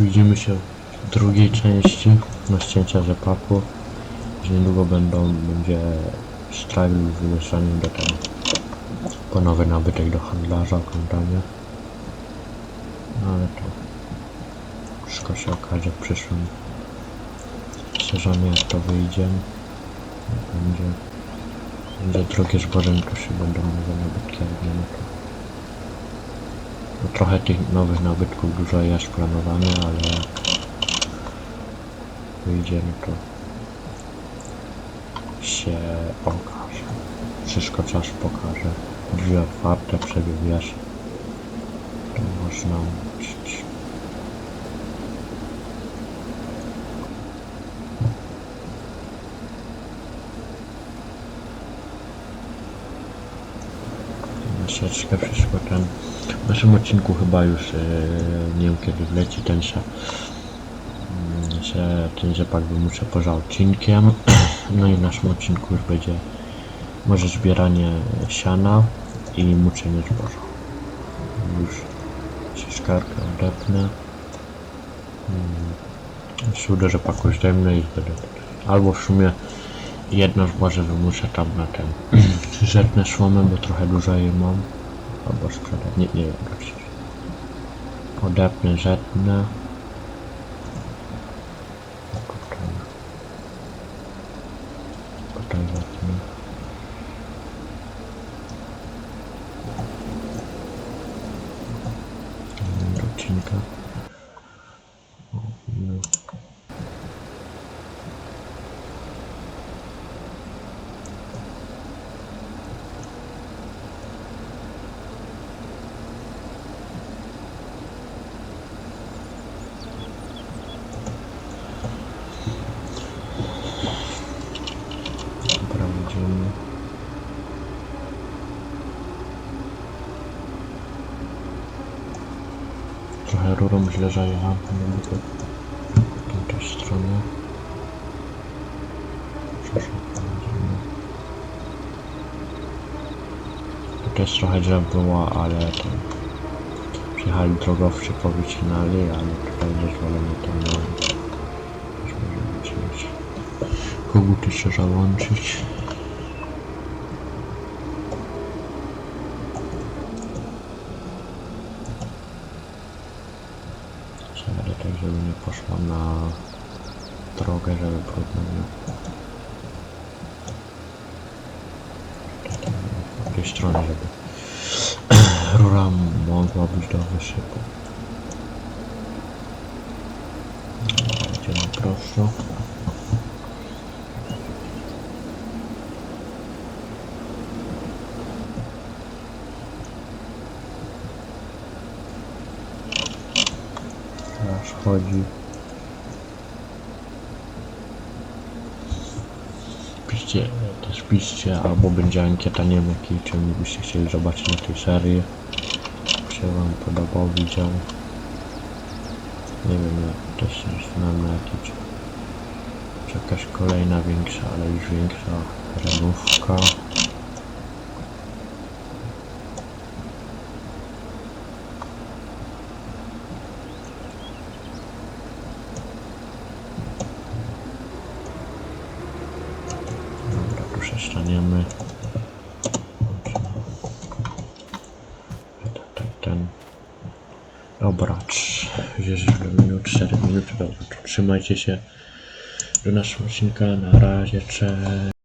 Widzimy się w drugiej części na ścięcia rzepaku. Że niedługo będą, będzie strajk z wymieszaniem do tego. Po nowy nabytek do handlarza, oglądanie. No ale to wszystko się okaże w przyszłym sezonie jak to wyjdzie. Będzie, będzie drogie zboże, to się będą nowe nabytki, to trochę tych nowych nabytków dużo jest planowane, ale jak wyjdzie, no to się okaże. Wszystko czas pokaże. Drzwi otwarte, przebieg. To można Troszeczkę wszystko ten. W naszym odcinku chyba już yy, nie wiem kiedy wleci ten się, mm, się ten rzepak wymuszę poza odcinkiem. No i w naszym odcinku już będzie może zbieranie siana i muczenie zboża. Już ciężkarkę odepnę. Mm, Się uda rzepaku zdejmę i będę albo w sumie jedno zboże wymuszę tam na ten zetnę słomę, bo trochę dużo jej mam. Albo sprzedać, nie, nie wiem raczej odepnę, zetnę tutaj zetnę do odcinka O, no. Dobra, idziemy. Trochę rurą źle zajechałem, nie mogę tą też stronę. Tu też trochę drzew było, ale ten... Przyjechali drogowcy, powycinali, ale tutaj zezwolenie to wycinać. Koguty się załączyć. Tak, żeby nie poszła na drogę, żeby brudno nie. Tak, Z tej strony, żeby rura mogła być do wysypu. Idziemy prosto. Teraz chodzi. Piszcie, też piszcie, albo będzie ankieta, nie wiem jaki, czym byście chcieli zobaczyć na tej serii. Jak się wam podobał, widział. Nie wiem, ja też się zastanawiam na jaki, czy, czy jakaś kolejna większa, ale już większa renówka. Tak, tak, ten. Dobra, minut, 4 minuty, dobra, trzymajcie się do naszego odcinka, na razie, cześć.